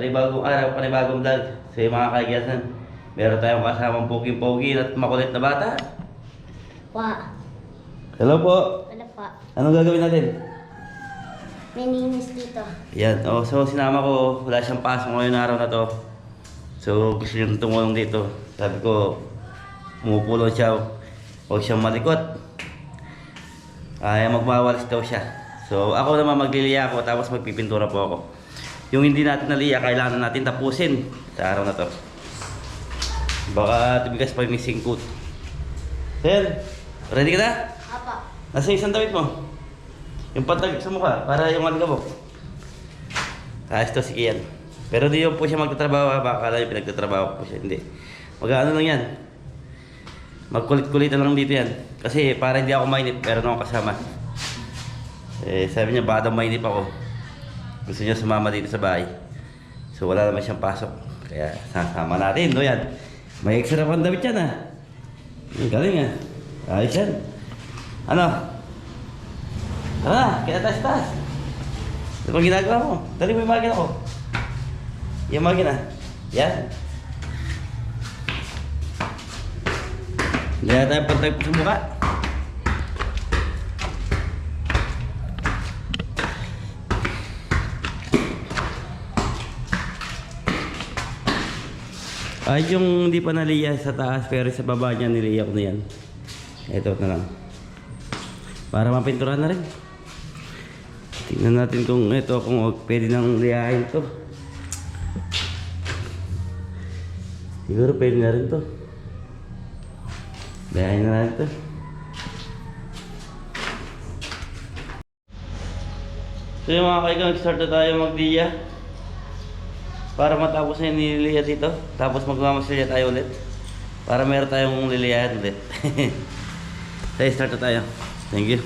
Panibagong araw, panibagong vlog. Yung mga kaigan, meron tayong kasamang pogi-pogi at makulit na bata. Pa. Hello po. Wala pa. Anong gagawin natin? May ninis dito. Yan. Oh, so sinama ko, wala siyang pasok ngayon araw na to. So gusto niya tumulong dito. Sabi ko, umupo lang siya. Huwag siyang malikot. Ay, magwawalis daw siya. So ako naman magliliya ako tapos magpipintura po ako. Yung hindi natin naliya, kailangan natin tapusin sa araw na to. Baka tumigas pa yung missing coat. Yan. Ready ka na? Apa. Nasa isang damit mo. Yung patag sa mukha, para yung aligabok. Ayos to si Kian. Pero di yun po siya magtatrabaho, baka akala yung pinagtatrabaho po siya. Hindi. Mag-ano lang yan. Magkulit-kulitan lang dito yan. Kasi para hindi ako mainip, pero akong kasama. Eh, sabi niya, baka daw mainip ako. Gusto niya sumama dito sa bahay. So wala naman siyang pasok. Kaya sasama natin, no yan. May extra pang damit yan ah. Ang galing ah. Ayos yan. Ano? Tara kaya taas taas. Ano bang ginagawa mo? Dali mo yung makina ko. Yung makina. Yan. Hindi tayo pantay sa mukha. Ay, yung hindi pa naliya sa taas pero sa baba niya niliya ko na yan. Ito na lang. Para mapinturahan na rin. Tingnan natin kung ito, kung pwede nang liyahin to. Siguro pwede na rin to. Liyahin na natin to. So yung mga kaigang, start na tayo magdiya. Para matapos na yung nililiya dito. Tapos magmamasilya tayo ulit. Para meron tayong liliyahan ulit. so start tayo. Thank you.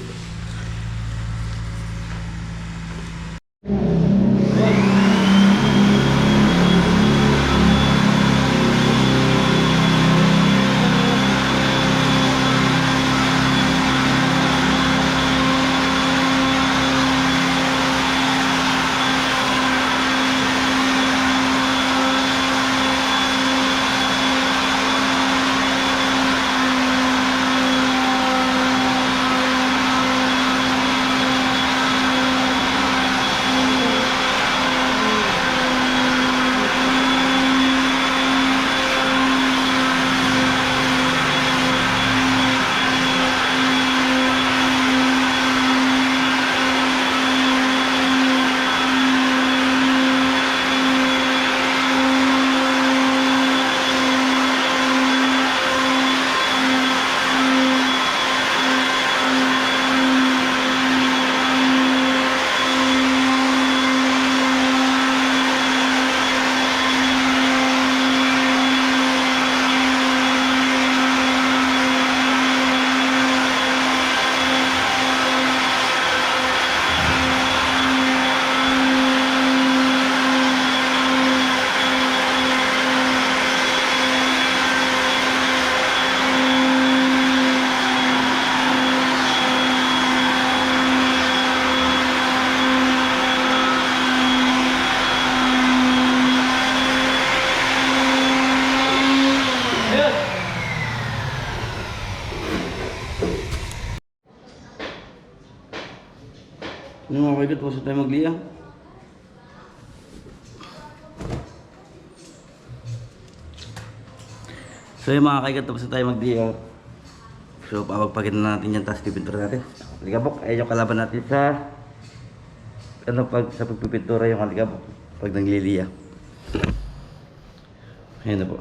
Ano mga kaigat, huwag tayo magliya. So yung mga kaigat, tapos tayo magliya. So papagpagin na natin yan, tapos pipintura natin. Aligabok, ayun yung kalaban natin sa ano pag sa pagpipintura yung aligabok pag nangliliya. Ayan na po.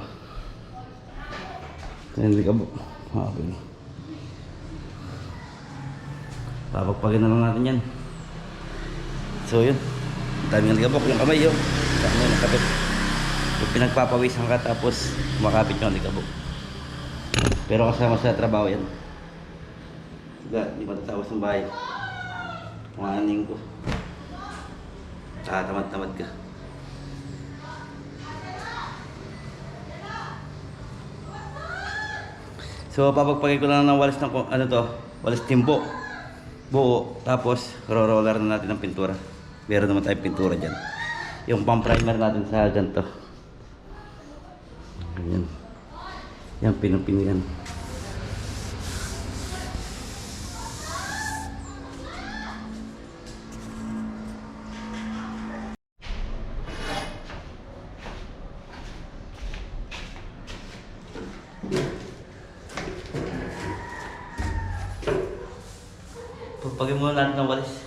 Ayan aligabok. Okay. Papagpagin na lang natin yan. So yun. Daming aligabok yung kamay yun. Saan mo nakabit. Yung pinagpapawisan ka tapos makapit yung aligabok. Pero kasama sa trabaho yan. Diba, di pa tatapos ng bahay. Mga aning ko. Ah, tamad-tamad ka. So, papagpagay ko lang ng walis ng, ano to, walis timbo. Buo. Tapos, ro-roller na natin ng pintura. Meron naman tayong pintura dyan. yung pang primer natin sa ganito. Ayan. Yan, pinupino yan. Pagpagin muna natin ng walis.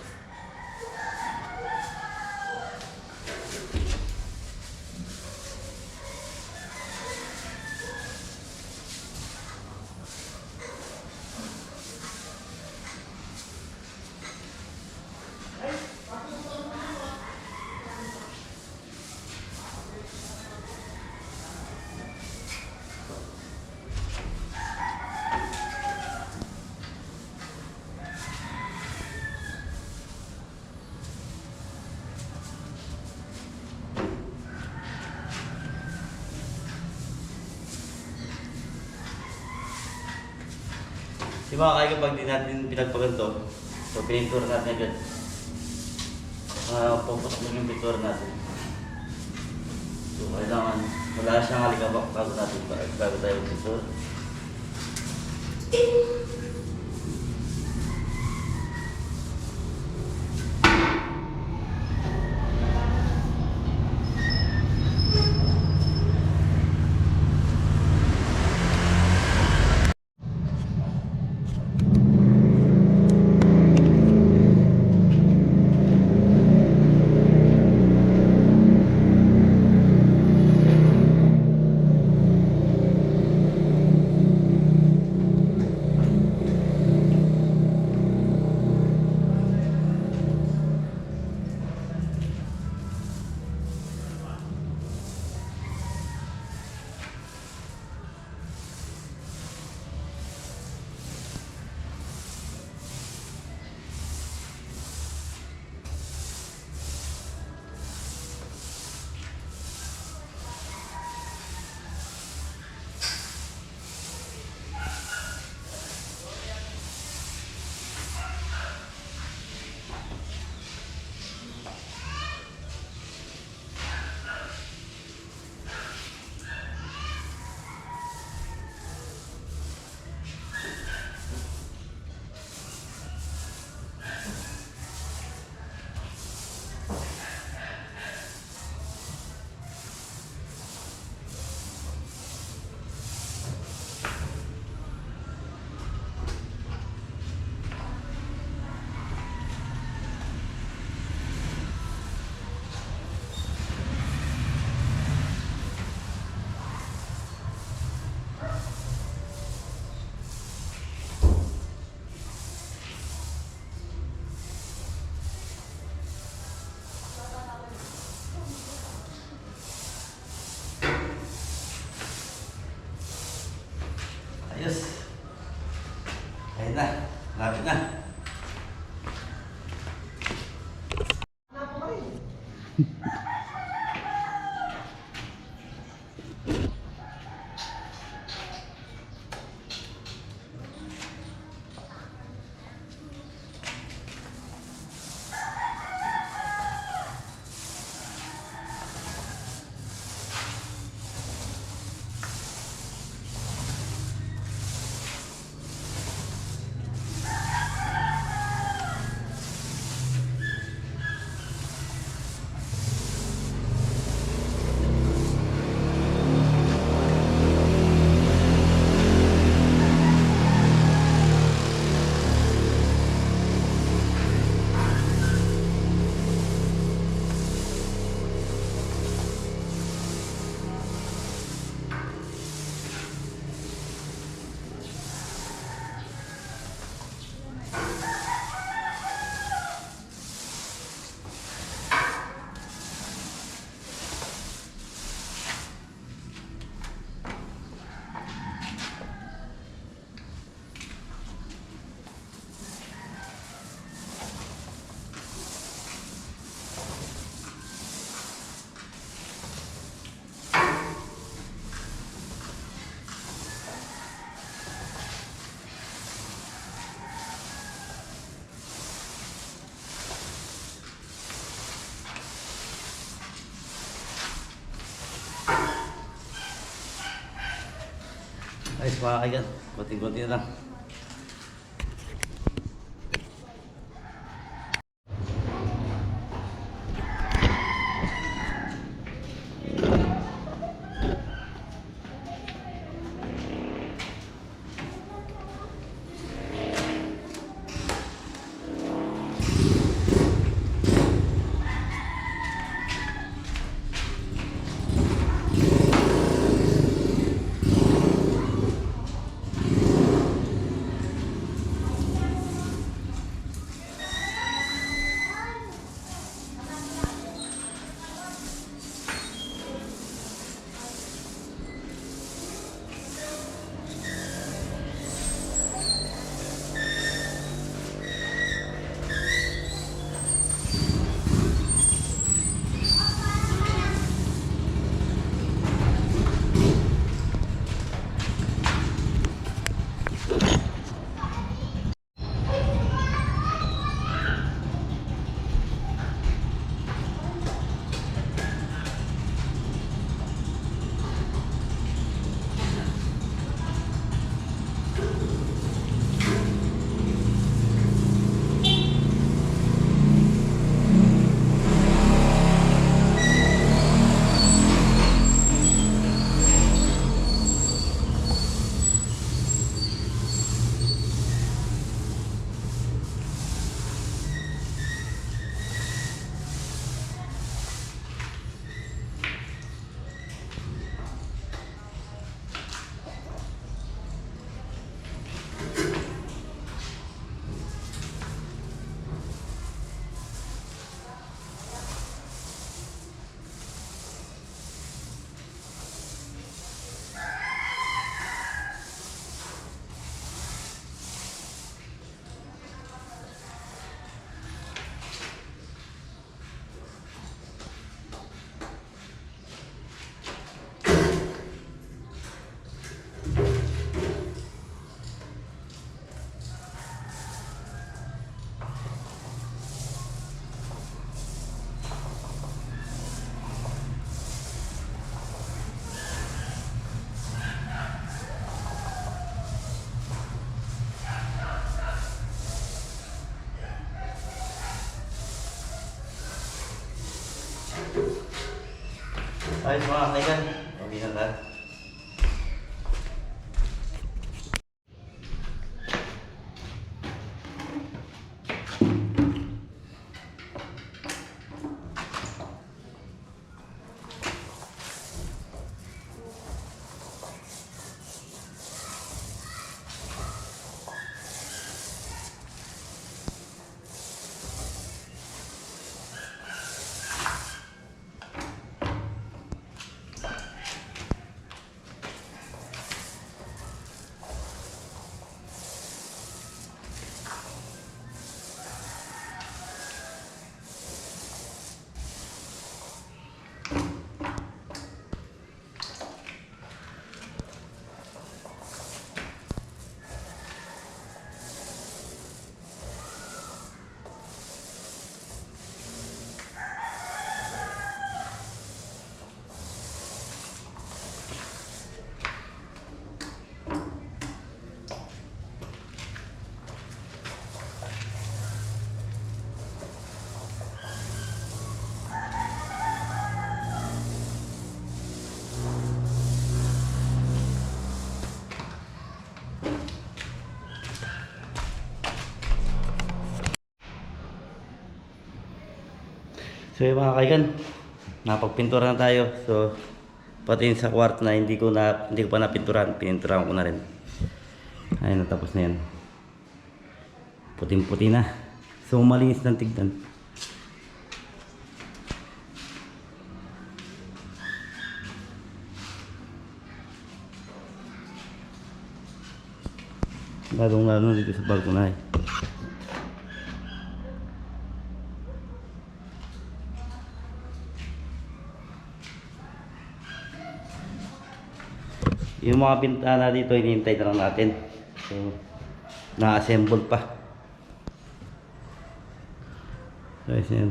Di ba kaya kapag di natin pinagpaganto, so pinintura natin agad. Uh, puputok lang yung pintura natin. So kailangan wala siyang alikabak bago natin bago tayo pintura. Ayos mga kaigan. Kunti-kunti na lang. Ayos mga kaigan. Okay na lahat. So yung mga kaigan, napagpintura na tayo. So pati sa kwarto na hindi ko na hindi ko pa napinturahan, pininturahan ko na rin. Ayun, natapos na yan. Puting-puti na. So malinis ng tignan. Lalong lalo dito sa balkonay. Yung mga bintana dito, hinihintay na lang natin. So, na-assemble pa. Guys, yan.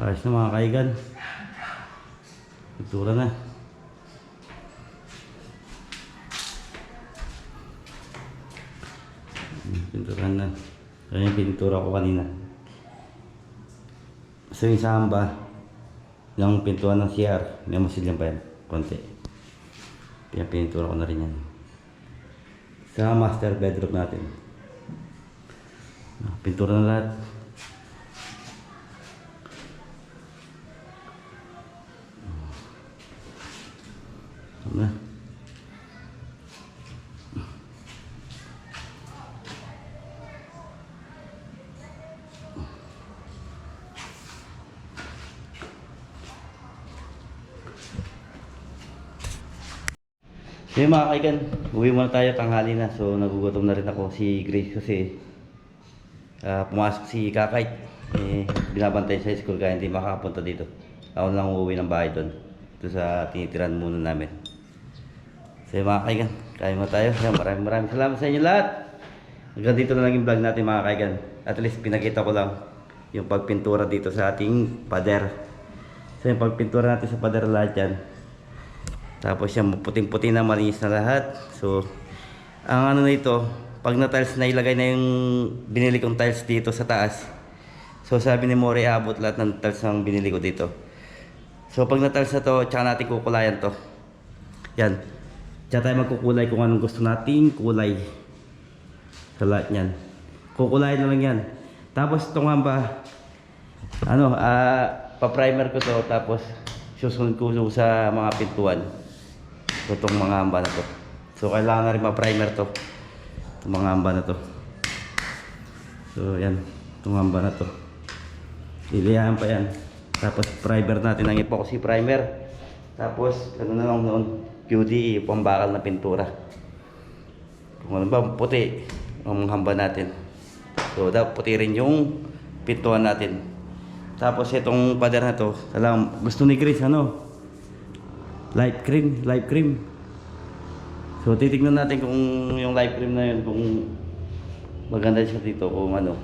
Ayos na mga kaigan. Pintura na. Kaya yung pintura ko kanina. So yung sa hamba, yung pintuan ng CR, may masilyan pa yan. Konti. Pinapintura ko na rin yan. Sa master bedroom natin. Pintura na lahat. So yun mga kaigan, uwi muna tayo tanghali na. So nagugutom na rin ako si Grace kasi ah, pumasok si Kakay. Eh, binabantay sa school kaya hindi makakapunta dito. Ako lang uuwi ng bahay doon. Ito sa tinitiran muna namin. So mga kaigan, kain mo tayo. Yan, maraming maraming salamat sa inyo lahat. Hanggang dito na lang yung vlog natin mga kaigan. At least pinakita ko lang yung pagpintura dito sa ating pader. So yung pagpintura natin sa pader lahat yan. Tapos yan, puting-puti na malinis na lahat. So, ang ano na ito, pag na-tiles na ilagay na yung binili kong tiles dito sa taas. So, sabi ni Mori, abot lahat ng tiles ng binili ko dito. So, pag na-tiles na to, tsaka natin kukulayan to. Yan. Tsaka tayo magkukulay kung anong gusto nating kulay. Sa lahat yan. Kukulayan na lang yan. Tapos itong hamba, ano, ah, pa-primer ko to, tapos susunod ko sa mga pintuan. Itong mga hamba na to. So, kailangan na rin ma-primer to. Itong mga hamba na to. So, yan. Itong hamba na to. Iliyahan pa yan. Tapos, primer natin ang epoxy primer. Tapos, ano na lang noon, QDE, pambakal na pintura. Kung ano ba, puti ang hamba natin. So, dapat puti rin yung pintuan natin. Tapos, itong pader na to, alam, gusto ni Chris, ano, light cream, light cream. So, titignan natin kung yung light cream na yun, kung maganda siya dito, kung ano.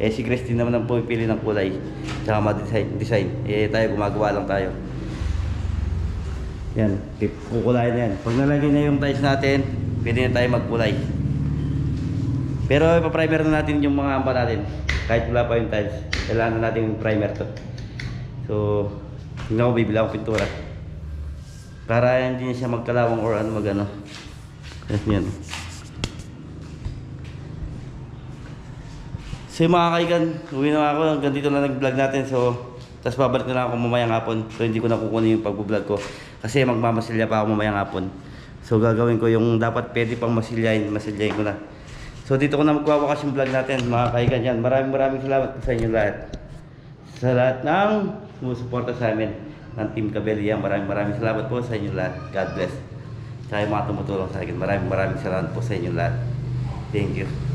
Eh, si Christine naman ang pumipili ng kulay, tsaka ma-design. Design. Eh, tayo, gumagawa lang tayo. Yan, kukulayan na yan. Pag nalagay na yung tiles natin, pwede na tayo magkulay. Pero ipaprimer na natin yung mga amba natin. Kahit wala pa yung tiles, kailangan na natin yung primer to. So, hindi ako bibili ako pintura. Para hindi siya magkalawang or ano magano. Yan. So yung mga kaigan, uwi na ako. Hanggang dito na nag-vlog natin. So, tapos babalik na lang ako mamayang hapon. So, hindi ko na kukunin yung pag-vlog ko. Kasi magmamasilya pa ako mamayang hapon. So, gagawin ko yung dapat pwede pang masilyain. Masilyain ko na. So, dito ko na magwawakas yung vlog natin. Mga kaigan yan. Maraming maraming salamat sa inyo lahat. Sa lahat ng sumusuporta sa amin ng Team Kabelia. Maraming maraming salamat po sa inyo lahat. God bless. Sa mga tumutulong sa akin. Maraming maraming salamat po sa inyo lahat. Thank you.